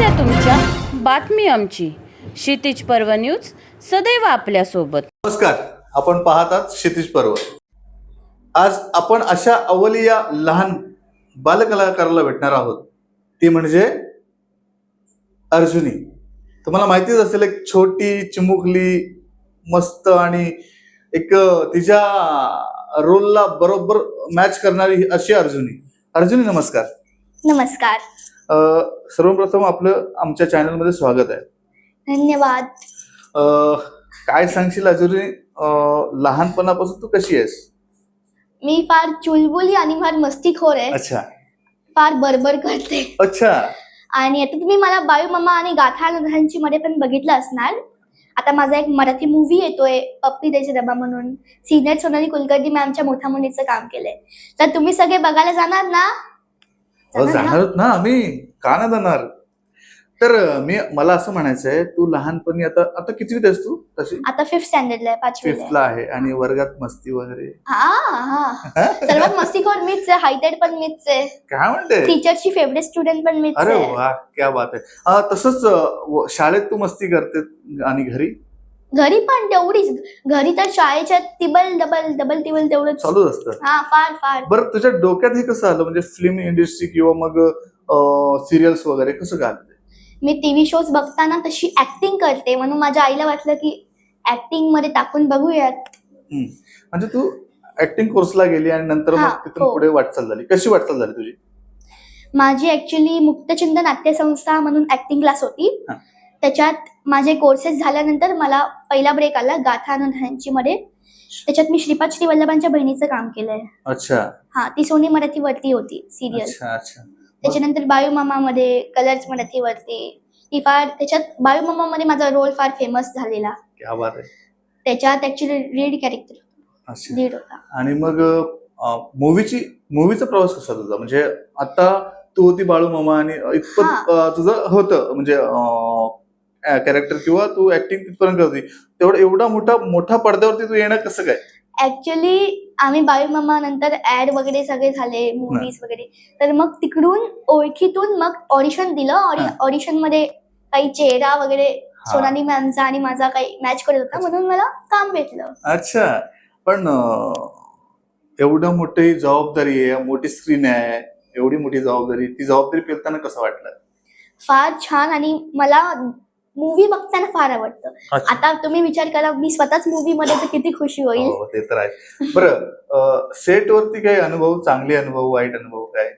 समस्या तुमच्या. बातमी आमची. क्षितिज पर्व न्यूज सदैव आपल्यासोबत. नमस्कार. आपण पाहतात क्षितिज पर्व. आज आपण अशा अवलिया लहान बालकलाकाराला भेटणार आहोत. ती म्हणजे अर्जुनी. तुम्हाला माहितीच असेल एक छोटी चिमुकली मस्त आणि एक तिच्या रोलला बरोबर मॅच करणारी अशी अर्जुनी. अर्जुनी नमस्कार. नमस्कार. सर्वप्रथम आपलं आमच्या चॅनलमध्ये स्वागत आहे. धन्यवाद. अ, काय सांगशील अर्जुनी अ, लहानपणापासून तू कशी आहेस? मी फार चुलबुली आणि फार मस्तीखोर आहे. अच्छा. फार बडबड करते. अच्छा. आणि आता तुम्ही मला बायू मम्मा आणि गाथा नद्यांची मध्ये पण बघितलं असणार. आता माझा एक मराठी मूवी येतोय पप्पी देचे डबा म्हणून. सिनियर सोनाली कुलकर्णी मॅमच्या मोठ्या मुलीचं काम केलंय. तर तुम्ही सगळे बघायला जाणार ना? अहो, जाणार ना? आम्ही का ना जाणार? तर मी मला असं म्हणायचंय तू लहानपणी आता आता कितवीत आहेस तू? तशी? आता फिफ्थ स्टँडर्डला आहे पाचवी फिफ्थला आहे आणि वर्गात मस्ती वगैरे. सर्वात मस्तीखोर मीच आहे हायटेड पण मीच आहे. काय म्हणते? टीचरची फेवरेट स्टुडंट पण मीच अरे वा क्या बात आहे. तसंच शाळेत तू मस्ती करते आणि घरी? घरी पण तेवढीच. घरी तर शाळेच्या तिबल डबल डबल टिबल तेवढंच. चालूच असतं. हा फार फार. बरं तुझ्या डोक्यात हे कसं आलं? म्हणजे फिल्म इंडस्ट्री किंवा मग सिरियल्स वगैरे कसं काय आलं ते? मी टीव्ही शोज बघताना तशी ऍक्टिंग करते. म्हणून माझ्या आईला वाटलं की ऍक्टिंगमध्ये टाकून बघूयात. हम्म. म्हणजे तू ऍक्टिंग कोर्सला गेली आणि नंतर हा, मग तिथून हो. पुढे वाटचाल झाली. कशी वाटचाल झाली तुझी? माझी ऍक्च्युली मुक्तचिंत नाट्य संस्था म्हणून ऍक्टिंग क्लास होती. हा. त्याच्यात माझे कोर्सेस झाल्यानंतर मला पहिला ब्रेक आला गाथा ह्यांची मध्ये त्याच्यात मी श्रीपाद श्री वल्लभांच्या बहिणीचं काम केलंय. अच्छा. हा ती सोनी मराठीवरती होती सिरियल अच्छा अच्छा. त्याच्यानंतर बायू मामामध्ये कलर्स मराठीवरती ती फार त्याच्यात बायू मामामध्ये माझा रोल फार फेमस झालेला. क्या बात आहे. त्याच्यात ऍक्च्युली लीड कॅरेक्टर अच्छा. लीड होता. आणि मग मूवीची मूवीचा प्रवास कसा तुझा? म्हणजे आता तू होती बाळू मामा आणि इतपत तुझं होतं. म्हणजे कॅरेक्टर किंवा तू ऍक्टिंग तिथपर्यंत करते तेवढा एवढा मोठा मोठा पडद्यावरती तू येणं कसं काय? ऍक्च्युली आम्ही बायू मामा नंतर ऍड वगैरे सगळे झाले मुव्हीज वगैरे. तर मग तिकडून ओळखीतून मग ऑडिशन दिलं. हा. ऑडिशनमध्ये काही चेहरा वगैरे. सोनाली मॅमचा आणि माझा काही मॅच करत होता. म्हणून मला काम भेटलं. अच्छा. पण एवढं मोठी जबाबदारी आहे मोठी स्क्रीन आहे एवढी मोठी जबाबदारी ती जबाबदारी पेलताना कसं वाटलं? फार छान आणि मला मूवी बघताना फार आवडतं. आता तुम्ही विचार करा मी स्वतःच मूवी मध्ये तर किती खुशी होईल. हो ते तर आहे. बरं सेट वरती काही अनुभव चांगले अनुभव वाईट अनुभव काय?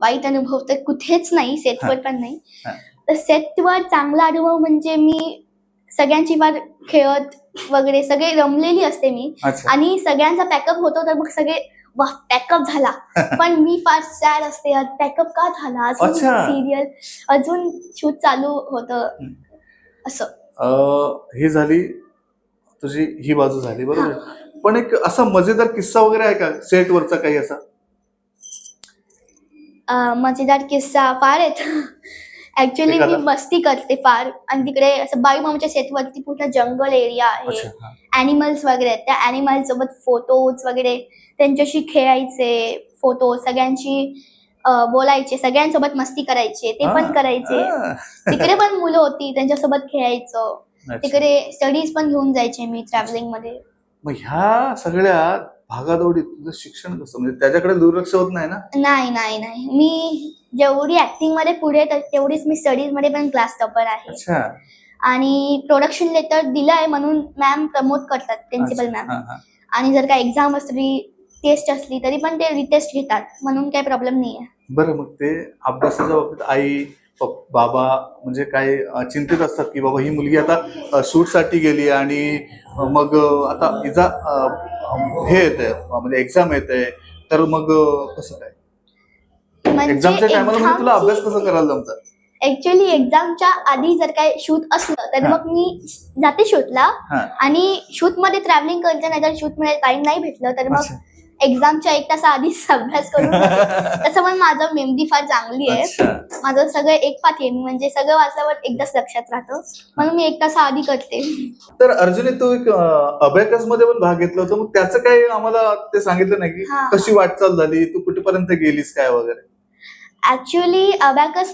वाईट अनुभव तर कुठेच नाही सेटवर पण नाही. हा. तर सेटवर चांगला अनुभव म्हणजे मी सगळ्यांची फार खेळत वगैरे सगळे रमलेली असते मी. अच्छा. आणि सगळ्यांचा पॅकअप होतो तर मग सगळे वा पॅकअप झाला. पण मी फार सॅड असते. पॅकअप का झाला? अजून अच्छा. सिरियल अजून शूट चालू होतं. हम्म. असं. ही झाली तुझी ही बाजू झाली बरोबर? पण एक असा मजेदार किस्सा वगैरे आहे का? सेट वरचा काही असा? मजेदार किस्सा फार आहेत. ऍक्च्युली मी? मस्ती करते फार. आणि तिकडे असं बाई मामाच्या सेटवरती पूर्ण जंगल एरिया आहे. अॅनिमल्स वगैरे आहेत. त्या अॅनिमल सोबत फोटोज वगैरे त्यांच्याशी खेळायचे फोटो सगळ्यांशी अं, बोलायचे सगळ्यांसोबत मस्ती करायचे ते पण. करायचे. तिकडे पण मुलं होती त्यांच्यासोबत खेळायचं. तिकडे स्टडीज पण घेऊन जायचे मी ट्रॅव्हलिंगमध्ये. मग ह्या सगळ्या भागादौडीत तुझं शिक्षण कसं? म्हणजे त्याच्याकडे दुर्लक्ष होत नाही ना? नाही नाही नाही. मी जेवढी ऍक्टिंगमध्ये पुढे तेवढीच मी स्टडीजमध्ये पण क्लास टॉपर आहे. आणि प्रोडक्शन लेटर दिलं आहे म्हणून मॅम प्रमोट करतात प्रिन्सिपल मॅम. आणि जर का एक्झाम असली टेस्ट असली तरी पण ते रिटेस्ट घेतात म्हणून काही प्रॉब्लेम नाही आहे बरं मग ते अभ्यासाच्या बाबतीत आई बाबा म्हणजे काय चिंतित असतात की बाबा ही मुलगी आता शूटसाठी गेली आणि मग आता अं, हे येते म्हणजे एक्झाम येते तर मग कसं काय म्हणजे एक्झामच्या टायमाला म्हणजे तुला अभ्यास कसं करायला जमतं ऍक्च्युली एक्झामच्या आधी जर काय शूट असलं तर. मग मी जाते शूटला. आणि शूटमध्ये ट्रॅव्हलिंग करते नाही तर शूटमध्ये टाइम नाही भेटलं तर मग. एक्झामच्या एक तास आधीच अभ्यास करून पण माझं मेमरी फार चांगली आहे. अच्छा. माझं सगळं एक पाठी आहे. म्हणजे सगळं वाचल्यावर एकदाच लक्षात राहतं. म्हणून मी एक तास आधी करते. तर अर्जुनी तू एक अभ्यास मध्ये पण भाग घेतला होता. मग त्याचं काही आम्हाला ते सांगितलं नाही की हा. कशी वाटचाल झाली? तू कुठेपर्यंत गेलीस? काय वगैरे? ऍक्च्युली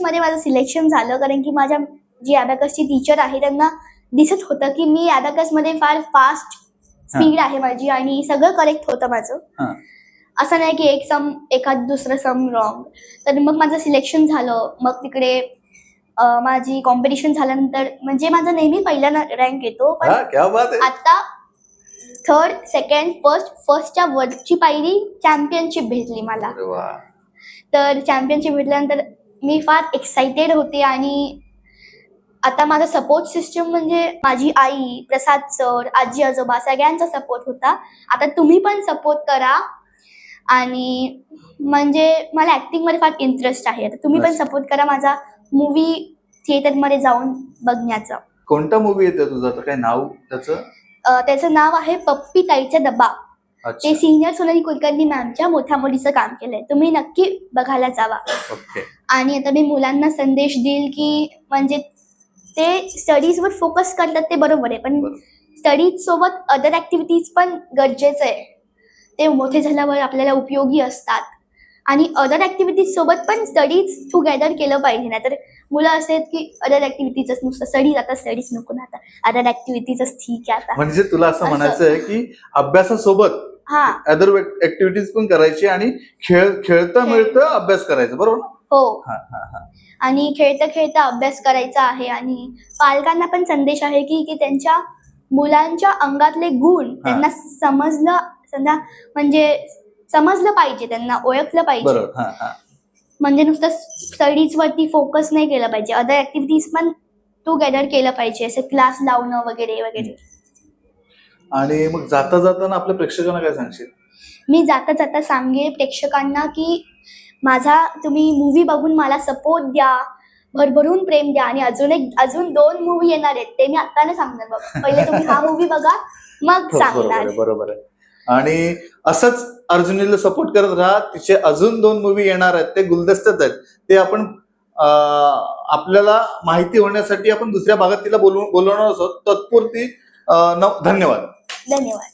मध्ये माझं सिलेक्शन झालं. कारण की माझ्या जी अबॅकसची टीचर आहे त्यांना दिसत होतं की मी अबॅकसमध्ये फार फास्ट स्पीड आहे माझी आणि सगळं करेक्ट होतं माझं. असं नाही की एक सम एखाद दुसरं सम रॉंग तर मग माझं सिलेक्शन झालं. मग तिकडे माझी कॉम्पिटिशन झाल्यानंतर म्हणजे माझा नेहमी पहिला रँक येतो. पण हा आता थर्ड सेकंड फर्स्ट फर्स्टच्या वरची पायरी चॅम्पियनशिप भेटली मला. तर चॅम्पियनशिप भेटल्यानंतर मी फार एक्साइटेड होते आणि आता माझा सपोर्ट सिस्टम म्हणजे माझी आई प्रसाद सर आजी आजोबा सगळ्यांचा सपोर्ट होता. आता तुम्ही पण सपोर्ट करा. आणि म्हणजे मला ॲक्टिंगमध्ये फार इंटरेस्ट आहे. आता तुम्ही पण. सपोर्ट करा माझा मूवी थिएटरमध्ये जाऊन बघण्याचा. कोणता मूवी येतो तुझा? तर काय नाव त्याचं? अं, त्याचं नाव आहे पप्पी ताईचा डबा अच्छा. ते सिनियर सोनाली कुलकर्णी मॅमच्या मोठ्या मुलीचं काम केलंय. तुम्ही नक्की बघायला जावा. ओके. आणि आता मी मुलांना संदेश देईल की म्हणजे ते स्टडीजवर फोकस करतात ते बरोबर आहे. पण. स्टडीज सोबत अदर ऍक्टिव्हिटीज पण गरजेचं आहे. ते मोठे झाल्यावर आपल्याला उपयोगी असतात. आणि अदर ऍक्टिव्हिटीज सोबत पण स्टडीज टुगेदर केलं पाहिजे. ना तर मुलं असे आहेत की अदर ऍक्टिव्हिटीजच नुसतं स्टडीज आता स्टडीज नको ना आता अदर ऍक्टिव्हिटीजच ठीक आहे आता. म्हणजे तुला असं. म्हणायचं आहे की अभ्यासासोबत हा. अदर ऍक्टिव्हिटीज पण करायची आणि खेळ खेळता मिळतं अभ्यास करायचा. बरोबर? हो. हा हा हा. आणि खेळता खेळता अभ्यास करायचा आहे आणि पालकांना पण संदेश आहे की की त्यांच्या मुलांच्या अंगातले गुण त्यांना समजलं समजा म्हणजे समजलं पाहिजे त्यांना ओळखलं पाहिजे. बरोबर. हा हा. म्हणजे नुसतं स्टडीज वरती फोकस नाही केलं पाहिजे. अदर ऍक्टिव्हिटीज पण टुगेदर केलं पाहिजे. असे क्लास लावणं वगैरे वगैरे. आणि मग जाता जाताना आपल्या प्रेक्षकांना काय सांगशील? मी जाता जाता सांगेन प्रेक्षकांना की माझा तुम्ही मूवी बघून मला सपोर्ट द्या भरभरून प्रेम द्या आणि अजून एक अजून दोन मूवी येणार आहेत ते मी आता नाही सांगणार बघ. पहिले तुम्ही हा मूवी बघा मग हो, बरोबर सांगणार. बरोबर आहे. आणि असंच अर्जुनीला सपोर्ट करत राहा तिचे अजून दोन मूवी येणार आहेत ते गुलदस्त्यात आहेत. ते आपण आपल्याला माहिती होण्यासाठी आपण दुसऱ्या भागात तिला बोलवणार आहोत तत्पुरती धन्यवाद. धन्यवाद.